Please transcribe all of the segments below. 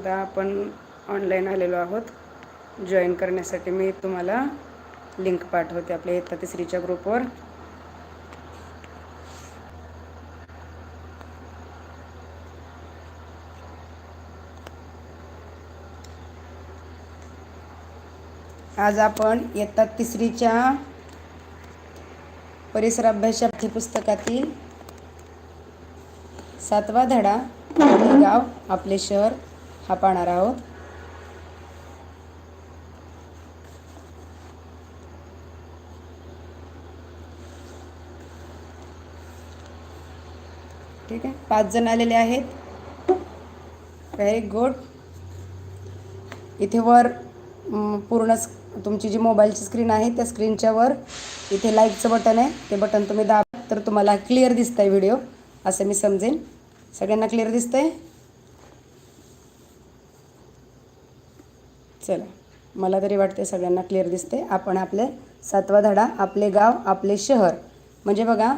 एकदा आपण ऑनलाईन आलेलो आहोत. जॉईन करण्यासाठी मी तुम्हाला लिंक पाठवते आपल्या इयत्ता तिसरीच्या ग्रुपवर आज आपण इयत्ता तिसरीच्या परिसर अभ्यास पुस्तकातील सातवा धडा आपले गाव आपले शहर हा पाहणार आहोत. ठीक आहे पाच जण आलेले आहेत. व्हेरी गुड इथे वर पूर्ण तुमची जी मोबाईलची स्क्रीन आहे त्या स्क्रीनच्या वर इथे लाईकचं बटन आहे. ते बटन तुम्ही दाबा तर तुम्हाला क्लिअर दिसतंय व्हिडिओ असं मी समजेन. सगळ्यांना क्लिअर दिसतंय? चला. मला तरी वाटते सगळ्यांना क्लिअर दिसते आपण आपले सातवा धडा आपले गाव आपले शहर. म्हणजे बघा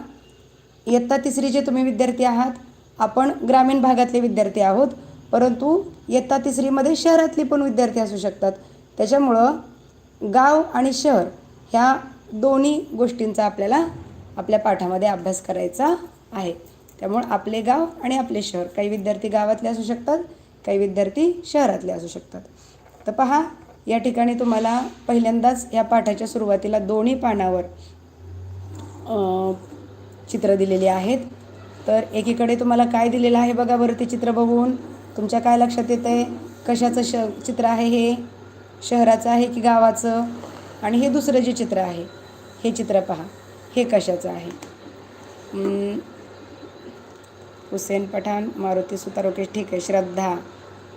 इयत्ता तिसरीचे तुम्ही विद्यार्थी आहात आपण ग्रामीण भागातले विद्यार्थी आहोत परंतु इयत्ता तिसरीमध्ये शहरातली पण विद्यार्थी असू शकतात. त्याच्यामुळं गाव आणि शहर ह्या दोन्ही गोष्टींचा आपल्याला आपल्या पाठामध्ये अभ्यास करायचा आहे. त्यामुळं आपले गाव आणि आपले शहर. काही विद्यार्थी गावातले असू शकतात काही विद्यार्थी शहरातले असू शकतात. तर पहा या ठिकाणी तुम्हाला पहिल्यांदाच या पाठाच्या सुरुवातीला दोन्ही पानावर चित्र दिलेली आहेत. तर एकीकडे तुम्हाला काय दिलेलं आहे बघा बरं ते चित्र बघून. तुमच्या काय लक्षात येतं आहे कशाचं श चित्र आहे हे? शहराचं आहे की गावाचं? आणि हे दुसरं जे चित्र आहे हे चित्र पहा. हे कशाचं आहे? हुसेन पठाण मारुती सुतारोकेश ठीक आहे श्रद्धा.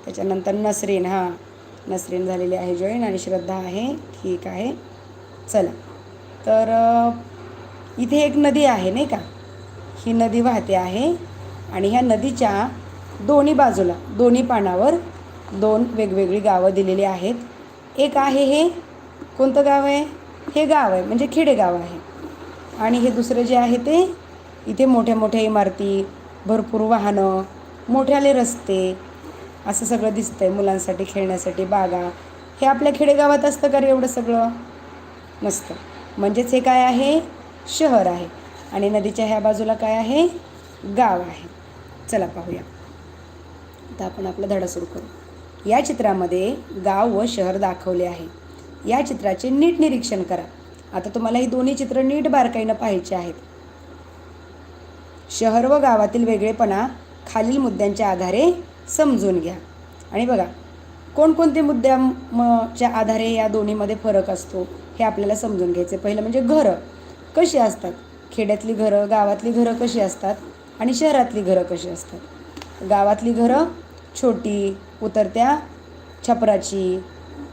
त्याच्यानंतर नसरीन हां. नसरीन झालेली आहे. जॉईन आणि श्रद्धा आहे. ठीक आहे. चला. तर इथे एक नदी आहे नाही का? ही नदी वाहते आहे आणि ह्या नदीच्या दोन्ही बाजूला दोन्ही पानावर दोन वेगवेगळी गावं दिलेली आहेत. एक आहे हे कोणतं गाव आहे? हे गाव आहे म्हणजे खेडेगाव आहे. आणि हे दुसरं जे आहे ते इथे मोठ्या मोठ्या इमारती भरपूर वाहनं मोठ्याले रस्ते असं सगळं दिसतंय मुलांसाठी खेळण्यासाठी बागा. हे आपल्या खेडेगावात असतं का रे एवढं सगळं? नसतं. म्हणजेच हे काय आहे? शहर आहे. आणि नदीच्या ह्या बाजूला काय आहे? गाव आहे. चला पाहूया. आता आपण आपला धडा सुरू करू. या चित्रामध्ये गाव व शहर दाखवले आहे. या चित्राचे नीट निरीक्षण करा. आता तुम्हाला ही दोन्ही चित्र नीट बारकाईनं पाहायची आहेत. शहर व गावातील वेगळेपणा खालील मुद्द्यांच्या आधारे समजून घ्या. आणि बघा कोणकोणते मुद्द्या म च्या आधारे या दोन्हीमध्ये फरक असतो हे आपल्याला समजून घ्यायचं पहिलं म्हणजे घरं कशी असतात? खेड्यातली घरं गावातली घरं कशी असतात? आणि शहरातली घरं कशी असतात? गावातली घरं छोटी उतरत्या छपराची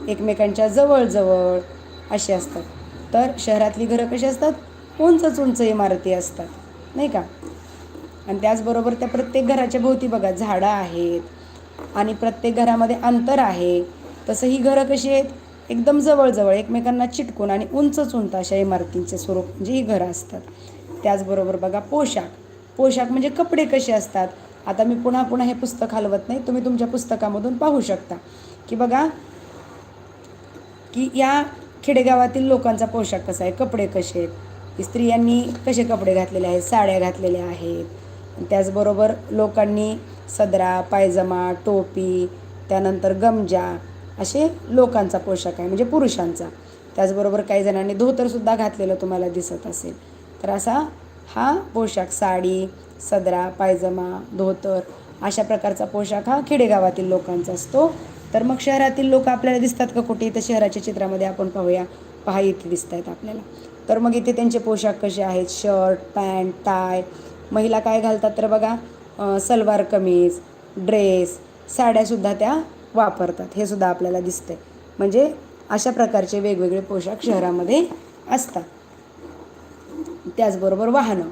एकमेकांच्या जवळजवळ अशी असतात. तर शहरातली घरं कशी असतात? उंचच उंच इमारती असतात. नाही का? आणि त्याचबरोबर त्या प्रत्येक घराच्या भोवती बघा झाडं आहेत आणि प्रत्येक घरामध्ये अंतर आहे. तसं ही घरं कशी आहेत? एकदम जवळजवळ एकमेकांना चिटकून आणि उंचच उंच अशा इमारतींचे स्वरूप म्हणजे ही घरं असतात. त्याचबरोबर बघा पोशाख. पोशाख म्हणजे कपडे कसे असतात? आता मी पुन्हा पुन्हा हे पुस्तक हलवत नाही तुम्ही तुमच्या पुस्तकामधून पाहू शकता. की बघा की या खेडेगावातील लोकांचा पोशाख कसा आहे? कपडे कसे आहेत? स्त्रियांनी कसे कपडे घातलेले आहेत? साड्या घातलेल्या आहेत. त्याचबरोबर लोकांनी सदरा पायजमा टोपी त्यानंतर गमजा असे लोकांचा पोशाख आहे म्हणजे पुरुषांचा. त्याचबरोबर काही जणांनी धोतरसुद्धा घातलेलं तुम्हाला दिसत असेल. तर असा हा पोशाख साडी सदरा पायजमा धोतर अशा प्रकारचा पोशाख हा खेडेगावातील लोकांचा असतो. तर मग शहरातील लोक आपल्याला दिसतात का कुठे? तर शहराच्या चित्रामध्ये आपण पाहूया. पहा इथे दिसत आहेत आपल्याला. तर मग इथे त्यांचे पोशाख कसे आहेत? शर्ट पॅन्ट टाय महिला काय घालतात तर बघा सलवार कमीज ड्रेस साड्यासुद्धा त्या वापरतात. हे सुद्धा आपल्याला दिसतंय. म्हणजे अशा प्रकारचे वेगवेगळे पोशाख शहरामध्ये असतात. त्याचबरोबर वाहनं.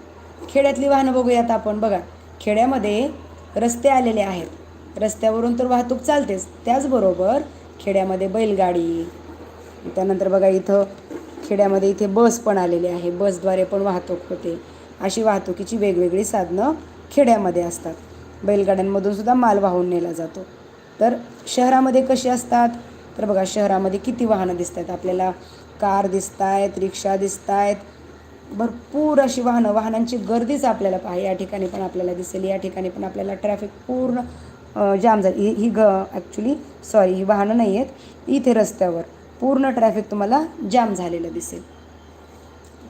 खेड्यातली वाहनं बघूयात आपण. बघा खेड्यामध्ये रस्ते आलेले आहेत. रस्त्यावरून तर वाहतूक चालतेच. त्याचबरोबर खेड्यामध्ये बैलगाडी त्यानंतर बघा इथं खेड्यामध्ये इथे बस पण आलेली आहे. बसद्वारे पण वाहतूक होते. अशी वाहतुकीची वेगवेगळी साधनं खेड्यामध्ये असतात. बैलगाड्यांमधून सुद्धा माल वाहून नेला जातो. तर शहरामध्ये कशी असतात? तर बघा शहरामध्ये किती वाहनं दिसत आहेत आपल्याला कार दिसत आहेत रिक्षा दिसत आहेत भरपूर अशी वाहनं वाहनांची गर्दीच आपल्याला पाहा. या ठिकाणी पण आपल्याला दिसेल या ठिकाणी पण आपल्याला ट्रॅफिक पूर्ण जाम झाली. ही ही ग ॲक्च्युली सॉरी ही वाहनं नाही आहेत इथे रस्त्यावर पूर्ण ट्रॅफिक तुम्हाला जाम झालेलं दिसेल.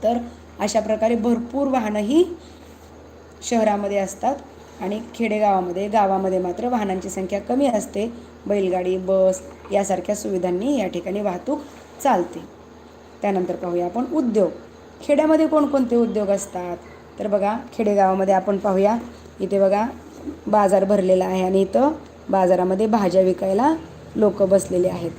तर अशा प्रकारे भरपूर वाहनंही शहरामध्ये असतात आणि खेडेगावामध्ये गावामध्ये मात्र वाहनांची संख्या कमी असते. बैलगाडी बस यासारख्या सुविधांनी या ठिकाणी वाहतूक चालते. त्यानंतर पाहूया आपण उद्योग. खेड्यामध्ये कोणकोणते उद्योग असतात? तर बघा खेडेगावामध्ये आपण पाहूया. इथे बघा बाजार भरलेला आहे आणि इथं बाजारामध्ये भाज्या विकायला लोक बसलेले आहेत.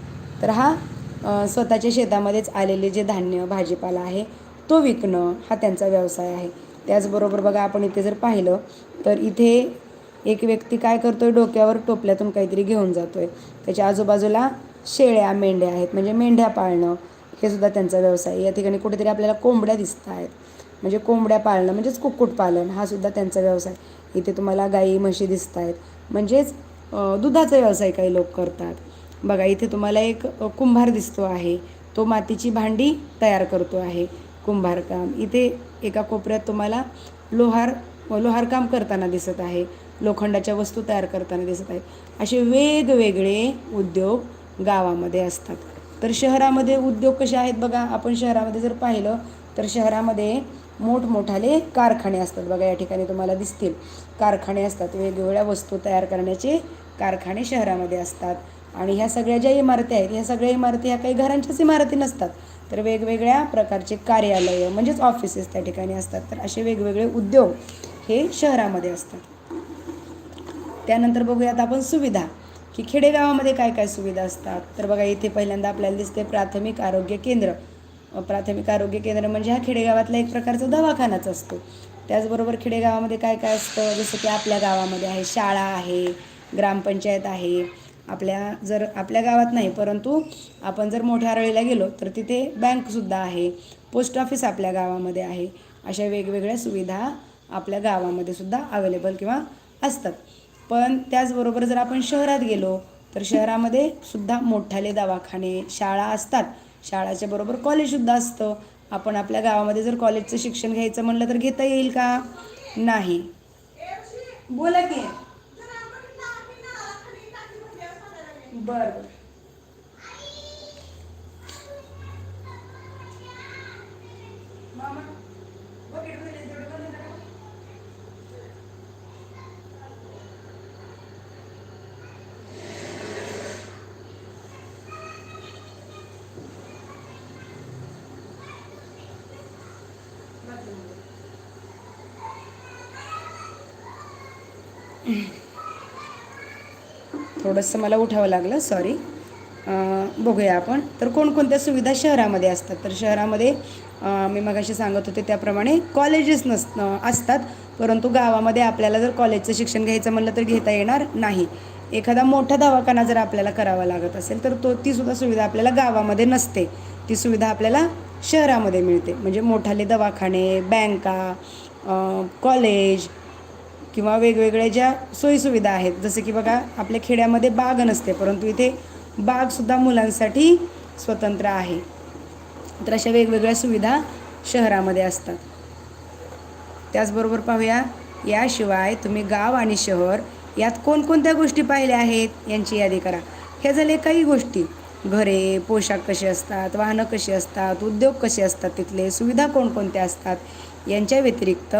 तर हा स्वतःच्या शेतामध्येच आलेले जे धान्य भाजीपाला आहे तो विकणं हा त्यांचा व्यवसाय आहे. त्याचबरोबर बघा आपण इथे जर पाहिलं तर इथे एक व्यक्ती काय करतोय डोक्यावर टोपल्यातून काहीतरी घेऊन जातोय. त्याच्या आजूबाजूला शेळ्या मेंढ्या आहेत म्हणजे मेंढ्या पाळणं हे सुद्धा त्यांचा व्यवसाय आहे. या ठिकाणी कुठेतरी आपल्याला कोंबड्या दिसत आहेत. म्हणजे कोंबड्या पाळणं म्हणजेच कुक्कुटपालन हा सुद्धा त्यांचा व्यवसाय इथे तुम्हाला गाई म्हशी दिसत आहेत. म्हणजेच दुधाचा व्यवसाय काही लोक करतात. बघा इथे तुम्हाला एक कुंभार दिसतो आहे. तो मातीची भांडी तयार करतो आहे. कुंभारकाम. इथे एका कोपऱ्यात तुम्हाला लोहार लोहारकाम करताना दिसत आहे. लोखंडाच्या वस्तू तयार करताना दिसत आहे. असे वेगवेगळे उद्योग गावामध्ये असतात. तर शहरामध्ये उद्योग कसे आहेत बघा. आपण शहरामध्ये जर पाहिलं तर शहरामध्ये मोठमोठाले कारखाने असतात बघा. या ठिकाणी तुम्हाला दिसतील. कारखाने असतात. वेगवेगळ्या वस्तू तयार करण्याचे कारखाने शहरामध्ये असतात. आणि ह्या सगळ्या ज्या इमारती आहेत ह्या सगळ्या इमारती ह्या काही घरांच्याच इमारती नसतात. तर वेगवेगळ्या प्रकारचे कार्यालयं म्हणजेच ऑफिसेस त्या ठिकाणी असतात. तर असे वेगवेगळे उद्योग हे शहरामध्ये असतात. त्यानंतर बघूयात आपण सुविधा की खेडेगावामध्ये काय काय सुविधा असतात? तर बघा इथे पहिल्यांदा आपल्याला दिसते प्राथमिक आरोग्य केंद्र. प्राथमिक आरोग्य केंद्र म्हणजे हा खेडेगावातला एक प्रकारचा दवाखानाच असतो. त्याचबरोबर खेडेगावामध्ये काय काय असतं? जसं की आपल्या गावामध्ये आहे शाळा आहे ग्रामपंचायत आहे. आपल्या जर आपल्या गावात नाही परंतु आपण जर मोठ्या आरळीला गेलो तर तिथे बँकसुद्धा आहे पोस्ट ऑफिस आपल्या गावामध्ये आहे. अशा वेगवेगळ्या सुविधा आपल्या गावामध्ये सुद्धा अवेलेबल किंवा असतात. पण त्याचबरोबर जर आपण शहरात गेलो तर शहरामध्ये सुद्धा मोठाले दवाखाने शाळा असतात. शाळाच्या बरोबर कॉलेजसुद्धा असतं. आपण आपल्या गावामध्ये जर कॉलेजचं शिक्षण घ्यायचं म्हणलं तर घेता येईल का? नाही. बोला की. बरं. बरं मामा, बकेट भरलेलं तेवढं बंद करा. थोडंसं मला उठावं लागलं सॉरी बघूया आपण. तर कोणकोणत्या सुविधा शहरामध्ये असतात? तर शहरामध्ये मी मगाशी सांगत होते त्याप्रमाणे कॉलेजेस नस असतात. परंतु गावामध्ये आपल्याला जर कॉलेजचं शिक्षण घ्यायचं म्हणलं तर घेता येणार नाही. एखादा मोठा दवाखाना जर आपल्याला करावा लागत असेल तर तो तीसुद्धा सुविधा आपल्याला गावामध्ये नसते. ती सुविधा आपल्याला शहरामध्ये मिळते. म्हणजे मोठाले दवाखाने बँका कॉलेज किंवा वेगवेगळ्या ज्या सोयीसुविधा आहेत जसं की बघा आपल्या खेड्यामध्ये बाग नसते परंतु इथे बागसुद्धा मुलांसाठी स्वतंत्र आहे. तर अशा वेगवेगळ्या सुविधा शहरामध्ये असतात. त्याचबरोबर पाहूया याशिवाय तुम्ही गाव आणि शहर यात कोणकोणत्या गोष्टी पाहिल्या आहेत यांची यादी करा. ह्या झाले काही गोष्टी. घरे पोशाख कसे असतात वाहनं कशी असतात उद्योग कसे असतात तिथले सुविधा कोणकोणत्या असतात यांच्या व्यतिरिक्त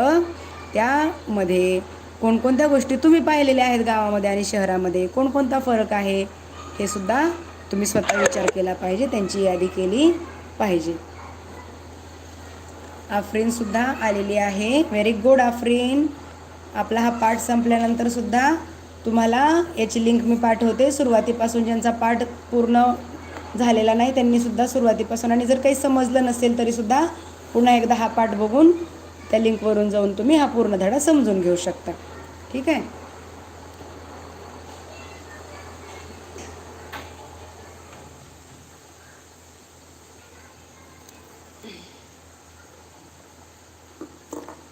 त्यामध्ये कोणकोणत्या गोष्टी तुम्ही पाहिलेल्या आहेत गावामध्ये आणि शहरामध्ये? कोणकोणता फरक आहे? हे सुद्धा तुम्ही स्वतः विचार केला पाहिजे त्यांची यादी केली पाहिजे. आफरीनसुद्धा आलेली आहे. Very good Afreen. आपला हा पाठ संपल्यानंतर सुद्धा तुम्हाला याची लिंक मी पाठवते. सुरुवातीपासून ज्यांचा पाठ पूर्ण झालेला नाही त्यांनी सुद्धा सुरुवातीपासून आणि जर काही समजलं नसेल तरीसुद्धा पुन्हा एकदा हा पाठ बघून त्या लिंकवरून जाऊन तुम्ही हा पूर्ण धडा समजून घेऊ शकता. ठीक आहे?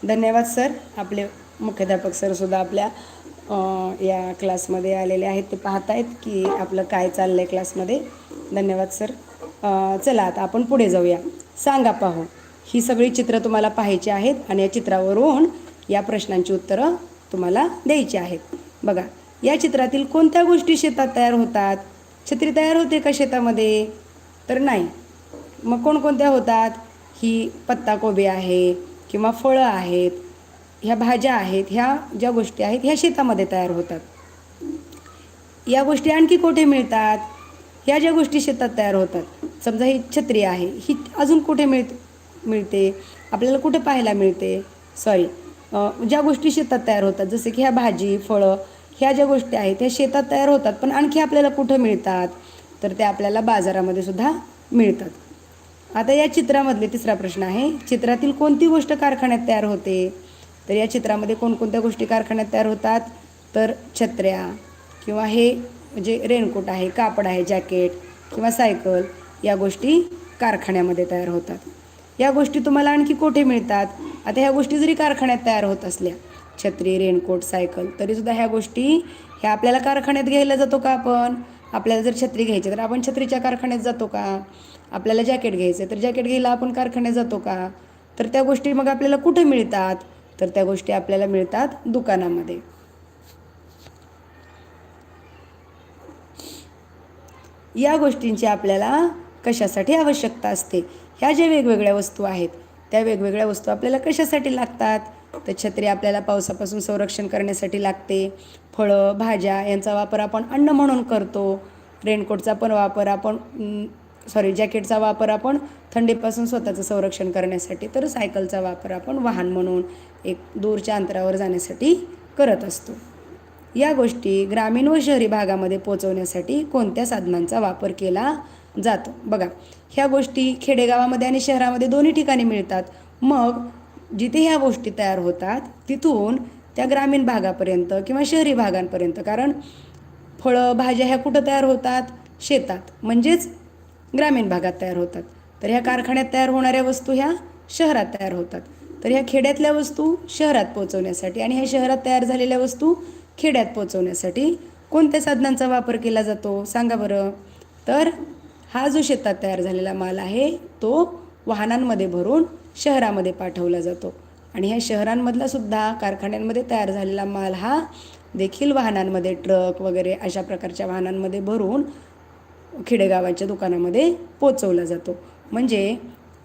धन्यवाद सर. आपले मुख्याध्यापक सरसुद्धा आपल्या या क्लासमध्ये आलेले आहेत. ते पाहतायत की आपलं काय चाललं आहे क्लासमध्ये. धन्यवाद सर. चला आता आपण पुढे जाऊया. सांगा पाहू. ही सगळी चित्रं तुम्हाला पाहायची आहेत आणि या चित्रावरून या प्रश्नांची उत्तरं तुम्हाला द्यायची आहेत. बघा या चित्रातील कोणत्या गोष्टी शेतात तयार होतात? छत्री तयार होते का शेतामध्ये? तर नाही. मग कोणकोणत्या होतात? ही पत्ताकोबी आहे किंवा फळं आहेत ह्या भाज्या आहेत ह्या ज्या गोष्टी आहेत ह्या शेतामध्ये तयार होतात. या गोष्टी आणखी कुठे मिळतात? ह्या ज्या गोष्टी शेतात तयार होतात. समजा ही छत्री आहे ही अजून कुठे मिळ मिळते? आपल्याला कुठे पाहायला मिळते? सॉरी ज्या गोष्टी शेतात तयार होतात जसे की ह्या भाजी फळं ह्या ज्या गोष्टी आहेत ह्या शेतात तयार होतात पण आणखी आपल्याला कुठं मिळतात? तर ते आपल्याला बाजारामध्ये सुद्धा मिळतात. आता या चित्रामधले तिसरा प्रश्न आहे चित्रातील कोणती गोष्ट कारखान्यात तयार होते? तर या चित्रामध्ये कोणकोणत्या गोष्टी कारखान्यात तयार होतात? तर छत्र्या किंवा हे जे रेनकोट आहे कापड आहे जॅकेट किंवा सायकल या गोष्टी कारखान्यामध्ये तयार होतात. या गोष्टी तुम्हाला आणखी कुठे मिळतात? आता ह्या गोष्टी जरी कारखान्यात तयार होत असल्या छत्री रेनकोट सायकल तरीसुद्धा ह्या गोष्टी ह्या आपल्याला कारखान्यात घ्यायला जातो का आपण? आपल्याला जर छत्री घ्यायची तर आपण छत्रीच्या कारखान्यात जातो का? आपल्याला जॅकेट घ्यायचं तर जॅकेट घ्यायला आपण कारखान्यात जातो का? तर त्या गोष्टी मग आपल्याला कुठे मिळतात? तर त्या गोष्टी आपल्याला मिळतात दुकानामध्ये. या गोष्टींची आपल्याला कशासाठी आवश्यकता असते? ह्या ज्या वेगवेगळ्या वस्तू आहेत त्या वेगवेगळ्या वस्तू आपल्याला कशासाठी लागतात? तर छत्री आपल्याला पावसापासून संरक्षण करण्यासाठी लागते. फळं भाज्या यांचा वापर आपण अन्न म्हणून करतो. रेनकोटचा पण वापर आपण सॉरी जॅकेटचा वापर आपण थंडीपासून स्वतःचं संरक्षण करण्यासाठी तर सायकलचा वापर आपण वाहन म्हणून एक दूरच्या अंतरावर जाण्यासाठी करत असतो. या गोष्टी ग्रामीण व शहरी भागामध्ये पोचवण्यासाठी कोणत्या साधनांचा वापर केला जातो? बघा ह्या गोष्टी खेडेगावामध्ये आणि शहरामध्ये दोन्ही ठिकाणी मिळतात. मग जिथे ह्या गोष्टी तयार होतात तिथून त्या ग्रामीण भागापर्यंत किंवा शहरी भागांपर्यंत. कारण फळं भाज्या ह्या कुठं तयार होतात? शेतात. म्हणजेच ग्रामीण भागात तयार होतात. तर ह्या कारखान्यात तयार होणाऱ्या वस्तू ह्या शहरात तयार होतात. तर ह्या खेड्यातल्या वस्तू शहरात पोचवण्यासाठी आणि ह्या शहरात तयार झालेल्या वस्तू खेड्यात पोचवण्यासाठी कोणत्या साधनांचा वापर केला जातो? सांगा बरं. तर हा जो शेतात तयार झालेला माल आहे तो वाहनांमध्ये भरून शहरामध्ये पाठवला जातो. आणि ह्या शहरांमधला सुद्धा कारखान्यांमध्ये तयार झालेला माल हा देखील वाहनांमध्ये ट्रक वगैरे अशा प्रकारच्या वाहनांमध्ये भरून खेडेगावाच्या दुकानामध्ये पोचवला जातो. म्हणजे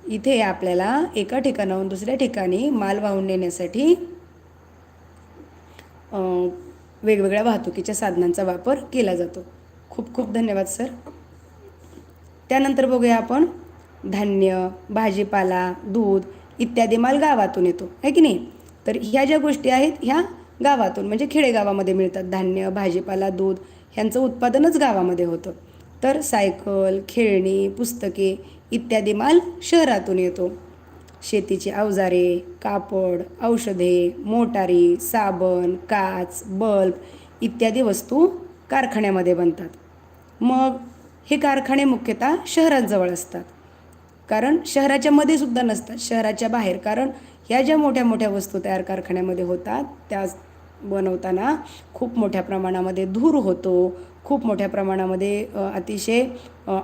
इथे आपल्याला एका ठिकाणाहून दुसऱ्या ठिकाणी माल वाहून नेण्यासाठी वेगवेगळ्या वाहतुकीच्या साधनांचा वापर केला जातो. खूप खूप धन्यवाद सर. त्यानंतर बघूया आपण धान्य भाजीपाला दूध इत्यादी माल गावातून येतो आहे की नाही? तर ह्या ज्या गोष्टी आहेत ह्या गावातून म्हणजे खेडेगावामध्ये मिळतात धान्य भाजीपाला दूध ह्यांचं उत्पादनच गावामध्ये होतं. तर सायकल खेळणी पुस्तके इत्यादी माल शहरातून येतो. शेतीची अवजारे कापड औषधे मोटारी साबण काच बल्ब इत्यादी वस्तू कारखान्यामध्ये बनतात. मग हे कारखाने मुख्यतः शहरांजवळ असतात. कारण शहराच्या मध्ये सुद्धा नसतात शहराच्या बाहेर. कारण ह्या ज्या मोठ्या मोठ्या वस्तू तयार कारखान्यामध्ये होतात त्या बनवताना खूप मोठ्या प्रमाणामध्ये धूर होतो. खूप मोठ्या प्रमाणामध्ये अतिशय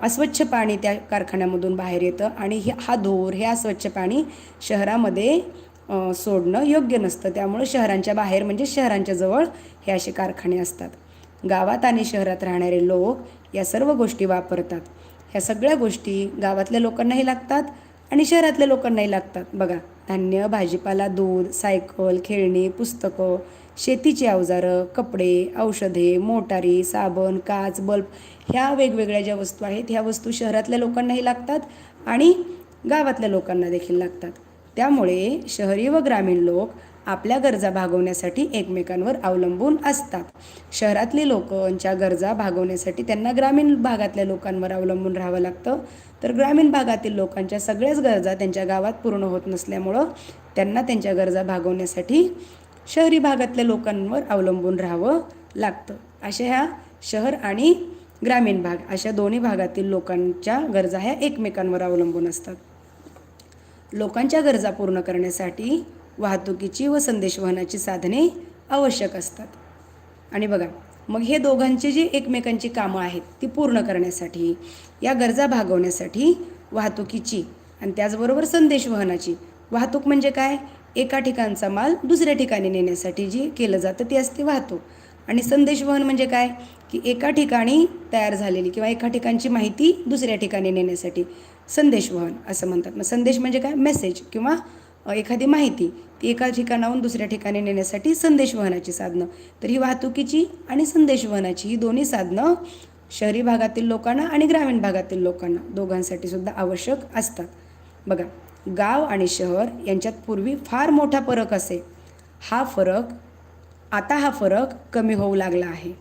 अस्वच्छ पाणी त्या कारखान्यामधून बाहेर येतं आणि हे हा धूर हे अस्वच्छ पाणी शहरामध्ये सोडणं योग्य नसतं. त्यामुळं शहरांच्या बाहेर म्हणजे शहरांच्या जवळ हे असे कारखाने असतात. गावात आणि शहरात राहणारे लोक या सर्व गोष्टी वापरतात. ह्या सगळ्या गोष्टी गावातल्या लोकांनाही लागतात आणि शहरातल्या लोकांनाही लागतात. बघा धान्य भाजीपाला दूध सायकल खेळणी पुस्तकं शेतीची अवजारं कपडे औषधे मोटारी साबण काच बल्ब ह्या वेगवेगळ्या ज्या वस्तू आहेत ह्या वस्तू शहरातल्या लोकांनाही लागतात आणि गावातल्या लोकांना देखील लागतात. त्यामुळे शहरी व ग्रामीण लोक आपल्या गरजा भागवण्यासाठी एकमेकांवर अवलंबून असतात. शहरातली लोकांच्या गरजा भागवण्यासाठी त्यांना ग्रामीण भागातल्या लोकांवर अवलंबून राहावं लागतं. तर ग्रामीण भागातील लोकांच्या सगळ्याच गरजा त्यांच्या गावात पूर्ण होत नसल्यामुळं त्यांना त्यांच्या गरजा भागवण्यासाठी शहरी भागातल्या लोकांवर अवलंबून राहावं लागतं. अशा ह्या शहर आणि ग्रामीण भाग अशा दोन्ही भागातील लोकांच्या गरजा ह्या एकमेकांवर अवलंबून असतात. लोकांच्या गरजा पूर्ण करण्यासाठी वाहतुकीची व संदेशवहनाची साधने आवश्यक असतात. आणि बघा मग हे दोघांची जी एकमेकांची कामं आहेत ती पूर्ण करण्यासाठी या गरजा भागवण्यासाठी वाहतुकीची आणि त्याचबरोबर संदेशवहनाची वाहतूक म्हणजे काय? एका ठिकाणचा माल दुसऱ्या ठिकाणी नेण्यासाठी जी केलं जातं ती असते वाहतूक. आणि संदेशवहन म्हणजे काय? की एका ठिकाणी तयार झालेली किंवा एका ठिकाणची माहिती दुसऱ्या ठिकाणी नेण्यासाठी. संदेशवहन असं म्हणतात. मग संदेश म्हणजे काय? मेसेज किंवा एखादी माहिती ती एका ठिकाणाहून दुसऱ्या ठिकाणी नेण्यासाठी संदेशवहनाची साधनं. तर ही वाहतुकीची आणि संदेशवहनाची ही दोन्ही साधनं शहरी भागातील लोकांना आणि ग्रामीण भागातील लोकांना दोघांसाठी सुद्धा आवश्यक असतात. बघा गाव आणि शहर यांच्यात पूर्वी फार मोठा फरक असे. हा फरक आता हा फरक कमी होऊ लागला आहे.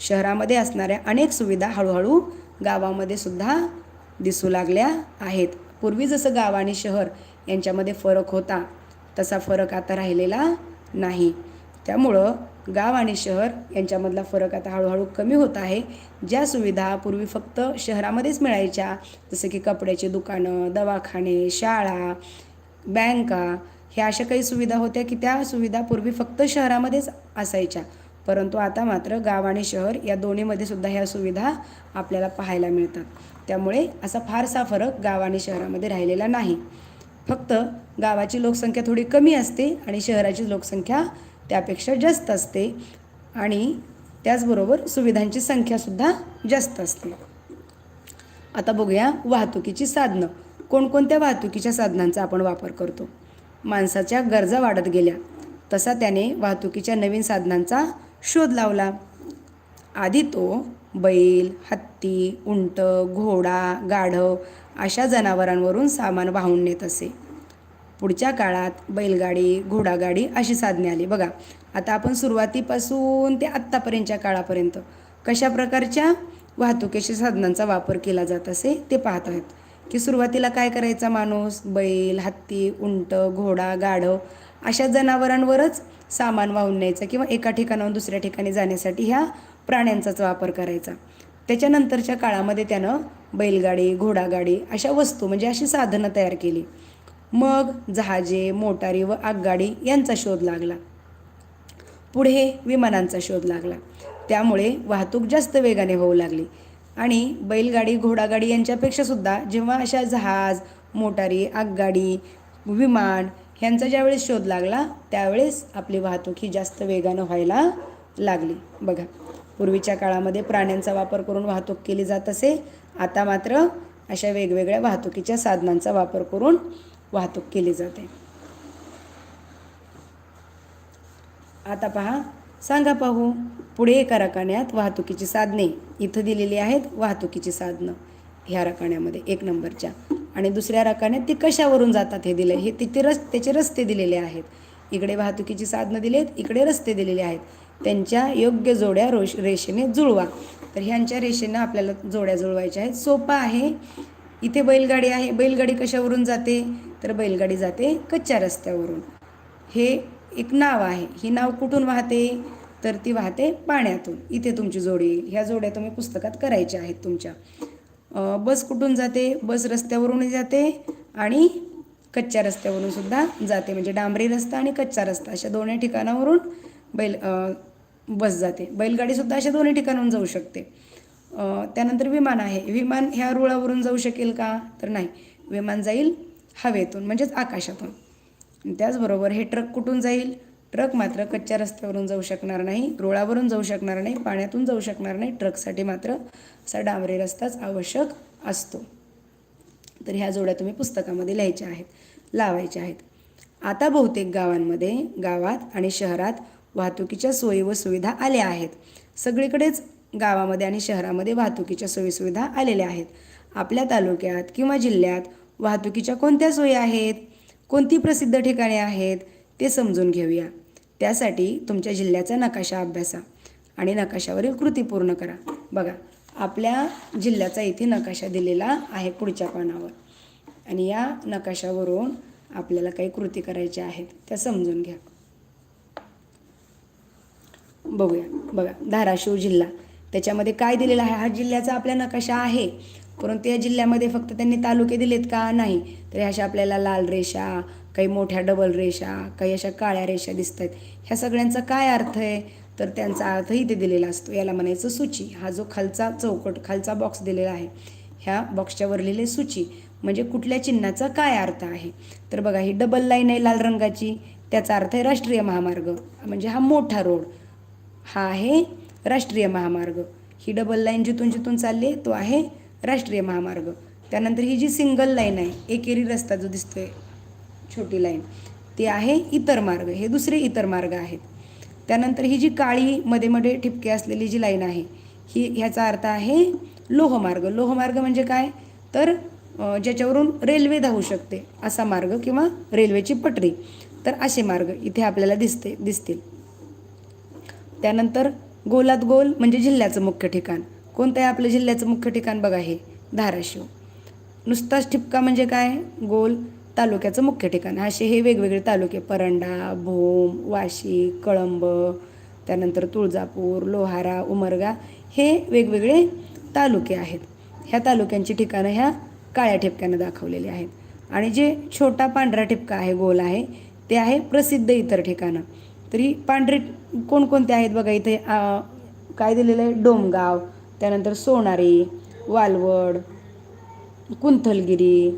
शहरामध्ये असणाऱ्या अनेक सुविधा हळूहळू गावामध्ये सुद्धा दिसू लागल्या आहेत. पूर्वी जसं गाव आणि शहर यांच्यामध्ये फरक होता तसा फरक आता राहिलेला नाही. त्यामुळं गाव आणि शहर यांच्यामधला फरक आता हळूहळू कमी होत आहे. ज्या सुविधा पूर्वी फक्त शहरामध्येच मिळायच्या जसं की कपड्याची दुकानं दवाखाने शाळा बँका ह्या अशा काही सुविधा होत्या की त्या सुविधा पूर्वी फक्त शहरामध्येच असायच्या. परंतु आता मात्र गाव आणि शहर या दोन्हीमध्ये सुद्धा ह्या सुविधा आपल्याला पाहायला मिळतात. त्यामुळे असा फारसा फरक गाव आणि शहरामध्ये राहिलेला नाही. फक्त गावाची लोकसंख्या थोडी कमी असते आणि शहराची लोकसंख्या त्यापेक्षा जास्त असते आणि त्याचबरोबर सुविधांची संख्यासुद्धा जास्त असते. आता बघूया वाहतुकीची साधनं. कोणकोणत्या वाहतुकीच्या साधनांचा आपण वापर करतो? माणसाच्या गरजा वाढत गेल्या. तसा त्याने वाहतुकीच्या नवीन साधनांचा शोध लावला. आधी तो बैल हत्ती उंट घोडा गाढव अशा जनावरांवरून सामान वाहून नेत असे. पुढच्या काळात बैलगाडी घोडागाडी अशी साधने आली. बघा आता आपण सुरुवातीपासून ते आत्तापर्यंतच्या काळापर्यंत कशा प्रकारच्या वाहतुकीच्या साधनांचा वापर केला जात असे ते पाहत आहेत. की सुरुवातीला काय करायचा माणूस? बैल हत्ती उंट घोडा गाढव अशा जनावरांवरच सामान वाहून न्यायचं किंवा एका ठिकाणाहून दुसऱ्या ठिकाणी जाण्यासाठी ह्या प्राण्यांचाच वापर करायचा. त्याच्यानंतरच्या काळामध्ये त्यानं बैलगाडी घोडागाडी अशा वस्तू म्हणजे अशी साधनं तयार केली. मग जहाजे मोटारी व आगगाडी यांचा शोध लागला. पुढे विमानांचा शोध लागला. त्यामुळे वाहतूक जास्त वेगाने होऊ लागली. आणि बैलगाडी घोडागाडी यांच्यापेक्षा सुद्धा जेव्हा अशा जहाज मोटारी आगगाडी विमान ह्यांचा ज्यावेळेस शोध लागला त्यावेळेस आपली वाहतूक ही जास्त वेगानं व्हायला लागली. बघा पूर्वीच्या काळामध्ये प्राण्यांचा वापर करून वाहतूक केली जात असे. आता मात्र अशा वेगवेगळ्या वाहतुकीच्या साधनांचा वापर करून वाहतूक केली जाते. आता पहा सांगा पाहू पुढे एका रकान्यात वाहतुकीची साधने इथं दिलेली आहेत वाहतुकीची साधनं. ह्या रकाण्यामध्ये एक नंबरच्या. आणि दुसऱ्या रकान्यात ती कशावरून जातात हे दिलं हे तिथे रस त्याचे रस्ते दिलेले आहेत. इकडे वाहतुकीची साधनं दिलेत इकडे रस्ते दिलेले आहेत. त्यांच्या योग्य जोड्या रोश रेषेने जुळवा. तर ह्यांच्या रेषेनं आपल्याला जोड्या जुळवायच्या आहेत. सोपं आहे. इथे बैलगाडी आहे. बैलगाडी कशावरून जाते? तर बैलगाडी जाते कच्च्या रस्त्यावरून. हे एक नाव आहे. ही नाव कुठून वाहते? तर ती वाहते पाण्यातून. इथे तुमची जोडी येईल. ह्या जोड्या तुम्ही पुस्तकात करायच्या आहेत तुमच्या. बस कुठून जाते? बस रस्त्यावरूनही जाते आणि कच्च्या रस्त्यावरून सुद्धा जाते. म्हणजे डांबरी रस्ता आणि कच्चा रस्ता अशा दोन्ही ठिकाणावरून बैल बस जाते. बैलगाडीसुद्धा अशा दोन्ही ठिकाणाहून जाऊ शकते. त्यानंतर विमान आहे. विमान ह्या रुळावरून जाऊ शकेल का? तर नाही. विमान जाईल हवेतून म्हणजेच आकाशातून. त्याचबरोबर हे ट्रक कुठून जाईल? ट्रक मात्र कच्च्या रस्त्यावरून जाऊ शकणार नाही रुळावरून जाऊ शकणार नाही पाण्यातून जाऊ शकणार नाही ट्रकसाठी मात्र असा डांबरी रस्ताच आवश्यक असतो. तर ह्या जोड्या तुम्ही पुस्तकामध्ये लिहायच्या आहेत लावायच्या आहेत. आता बहुतेक गावांमध्ये गावात आणि शहरात वाहतुकीच्या सोयी व सुविधा आल्या आहेत. सगळीकडेच गावामध्ये आणि शहरामध्ये वाहतुकीच्या सोयीसुविधा आलेल्या आहेत. आपल्या तालुक्यात किंवा जिल्ह्यात वाहतुकीच्या कोणत्या सोयी आहेत? कोणती प्रसिद्ध ठिकाणे आहेत? ते समजून घेऊया. त्यासाठी तुमच्या जिल्ह्याचा नकाशा अभ्यासा आणि नकाशावरील कृती पूर्ण करा. बघा आपल्या जिल्ह्याचा इथे नकाशा दिलेला आहे पुढच्या पानावर. आणि या नकाशावरून आपल्याला काही कृती करायच्या आहेत त्या समजून घ्या. बघूया. बघा धाराशिव जिल्हा. त्याच्यामध्ये काय दिलेलं आहे? हा जिल्ह्याचा आपल्या नकाशा आहे. परंतु या जिल्ह्यामध्ये फक्त त्यांनी तालुके दिलेत का? नाही. तर अशा आपल्याला लाल रेषा काही मोठ्या डबल रेषा काही अशा काळ्या रेषा दिसत आहेत ह्या सगळ्यांचा काय अर्थ आहे? तर त्यांचा अर्थ इथे दिलेला असतो. याला म्हणायचं सूची. हा जो खालचा चौकट खालचा बॉक्स दिलेला आहे ह्या बॉक्सच्या वर लिहिले सूची म्हणजे कुठल्या चिन्हाचा काय अर्थ आहे? तर बघा ही डबल लाईन आहे लाल रंगाची. त्याचा अर्थ आहे राष्ट्रीय महामार्ग. म्हणजे हा मोठा रोड हा आहे राष्ट्रीय महामार्ग. ही डबल लाईन जिथून जिथून चालली आहे तो आहे राष्ट्रीय महामार्ग. त्यानंतर ही जी सिंगल लाईन आहे एकेरी रस्ता जो दिसतोय छोटी लाईन. ती आहे इतर मार्ग. हे दुसरे इतर मार्ग आहेत. त्यानंतर ही जी काळी मध्ये मध्ये ठिपके असलेली जी लाईन आहे ही ह्याचा अर्थ आहे लोहमार्ग. लोहमार्ग म्हणजे काय? तर ज्याच्यावरून रेल्वे धावू शकते असा मार्ग किंवा रेल्वेची पटरी. तर असे मार्ग इथे आपल्याला दिसते दिसतील. त्यानंतर गोलात गोल म्हणजे जिल्ह्याचं मुख्य ठिकाण. कोणतं आहे आपलं जिल्ह्याचं मुख्य ठिकाण बघा हे? धाराशिव. नुसताच ठिपका म्हणजे काय? गोल. तालुक्याचं मुख्य ठिकाण. असे हे वेगवेगळे तालुके परंडा भूम वाशी कळंब त्यानंतर तुळजापूर लोहारा उमरगा हे वेगवेगळे तालुके आहेत. ह्या तालुक्यांची ठिकाणं ह्या काळ्या ठिपक्यानं दाखवलेली आहेत. आणि जे छोटा पांढरा ठिपका आहे गोल आहे ते आहे प्रसिद्ध इतर ठिकाणं. तरी पांढरे कोणकोणते आहेत बघा इथे? काय दिलेलं आहे? डोमगाव त्यानंतर सोनारी वालवड कुंथलगिरी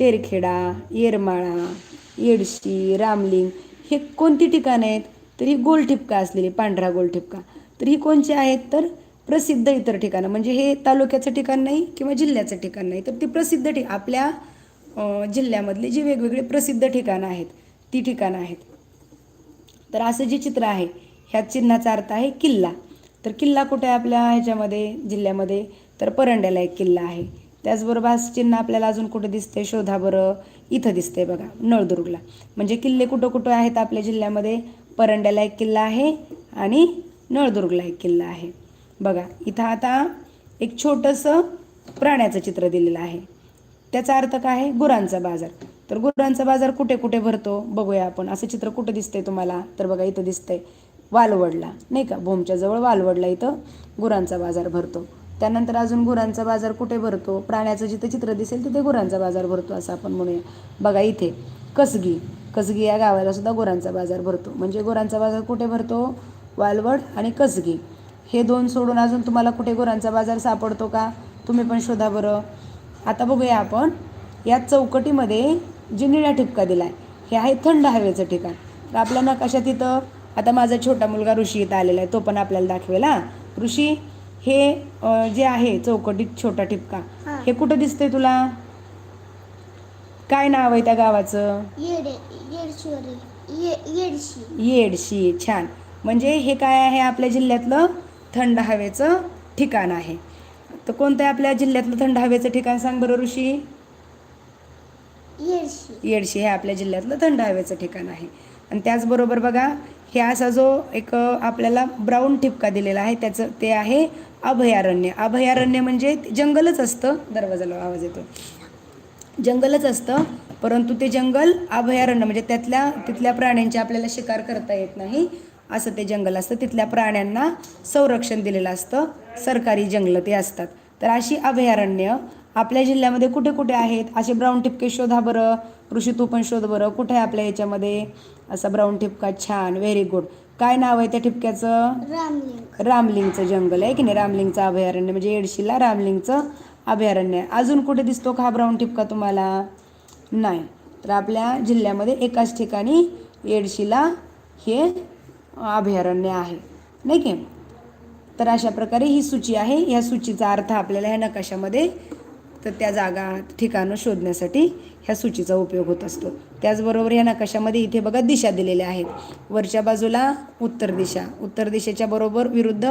तेरखेडा येरमाळा येडशी रामलिंग हे कोणती ठिकाणं आहेत? तर ही गोल ठिपका असलेली पांढरा गोल ठिपका तर ही कोणची आहेत? तर प्रसिद्ध इतर ठिकाणं. म्हणजे हे तालुक्याचं ठिकाण नाही किंवा जिल्ह्याचं ठिकाण नाही. तर ती प्रसिद्ध ठिक आपल्या जिल्ह्यामधली जी वेगवेगळी प्रसिद्ध ठिकाणं आहेत ती ठिकाणं आहेत. तर असं जे चित्र आहे ह्या चिन्हाचा अर्थ आहे किल्ला. तर किल्ला कुठे आहे आपल्या ह्याच्यामध्ये जिल्ह्यामध्ये? तर परंड्याला एक किल्ला आहे. त्याचबरोबर हा चिन्ह आपल्याला अजून कुठं दिसते शोधा बरं. इथं दिसते बघा नळदुर्गला. म्हणजे किल्ले कुठं कुठं आहेत आपल्या जिल्ह्यामध्ये? परंड्याला एक किल्ला आहे आणि नळदुर्गला एक किल्ला आहे. बघा इथं आता एक छोटंसं प्राण्याचं चित्र दिलेलं आहे. त्याचा अर्थ काय आहे? गुरांचा बाजार. तर गुरांचा बाजार कुठे कुठे भरतो? बघूया आपण. असं चित्र कुठे दिसतंय तुम्हाला? तर बघा इथं दिसतंय वालवडला. नाही का? भोमच्या जवळ वालवडला इथं गुरांचा बाजार भरतो. त्यानंतर अजून गुरांचा बाजार कुठे भरतो? प्राण्याचं जिथे चित्र दिसेल तिथे गुरांचा बाजार भरतो असं आपण म्हणूया. बघा इथे कसगी. कसगी या गावाला सुद्धा गुरांचा बाजार भरतो. म्हणजे गुरांचा बाजार कुठे भरतो? वालवड आणि कसगी. हे दोन सोडून अजून तुम्हाला कुठे गुरांचा बाजार सापडतो का? तुम्ही पण शोधा बरं. आता बघूया आपण. या चौकटीमध्ये जे निळ्या ठिपका दिला आहे हे आहे थंड हवेचं ठिकाण. तर आपल्या नकाशात इथं आता माझा छोटा मुलगा ऋषी इथं आलेला आहे तो पण आपल्याला दाखवेल हा. ऋषी हे जे आहे चौकटीत छोटा ठिपका हा. कुठं दिसतंय तुला? काय नाव आहे त्या गावाचं? येडशी येडशी. छान. म्हणजे हे काय आहे आपल्या जिल्ह्यातलं थंड हवेचं ठिकाण आहे. तर कोणतं आहे आपल्या जिल्ह्यातलं थंड हवेचं ठिकाण सांग बरं ऋषी? येडशी. येडशी हे आपल्या जिल्ह्यातलं थंड हवेचं ठिकाण आहे. आणि त्याचबरोबर बघा हे असा जो एक आपल्याला ब्राऊन ठिपका दिलेला आहे त्याचं ते आहे अभयारण्य. अभयारण्य म्हणजे जंगलच असतं. दरवाजाला आवाज येतो. जंगलच असतं. परंतु ते जंगल अभयारण्य म्हणजे त्यातल्या तिथल्या प्राण्यांची आपल्याला शिकार करता येत नाही. असं ते जंगल असतं. तिथल्या प्राण्यांना संरक्षण दिलेलं असतं. सरकारी जंगलं ते असतात. तर अशी अभयारण्य आपल्या जिल्ह्यामध्ये कुठे कुठे आहेत? असे ब्राऊन ठिपके शोधा बरं. ऋषी तू पण शोध बरं. कुठे आहे आपल्या याच्यामध्ये? असा ब्राऊन ठिपका छान. व्हेरी गुड काय नाव आहे त्या ठिपक्याचं? रामलिंग. रामलिंगचं जंगल आहे की नाही? रामलिंगचं अभयारण्य म्हणजे येडशीला रामलिंगचं अभयारण्य आहे. अजून कुठे दिसतो का हा ब्राऊन ठिपका तुम्हाला? नाही. तर आपल्या जिल्ह्यामध्ये एकाच ठिकाणी येडशीला हे अभयारण्य आहे. नाही की? तर अशा प्रकारे ही सूची आहे. ह्या सूचीचा अर्थ आपल्याला ह्या नकाशामध्ये तर त्या जागा ठिकाणं शोधण्यासाठी ह्या सूचीचा उपयोग होत असतो. त्याचबरोबर या नकाशामध्ये इथे बघा दिशा दिलेल्या आहेत. वरच्या बाजूला उत्तर दिशा. उत्तर दिशेच्या बरोबर विरुद्ध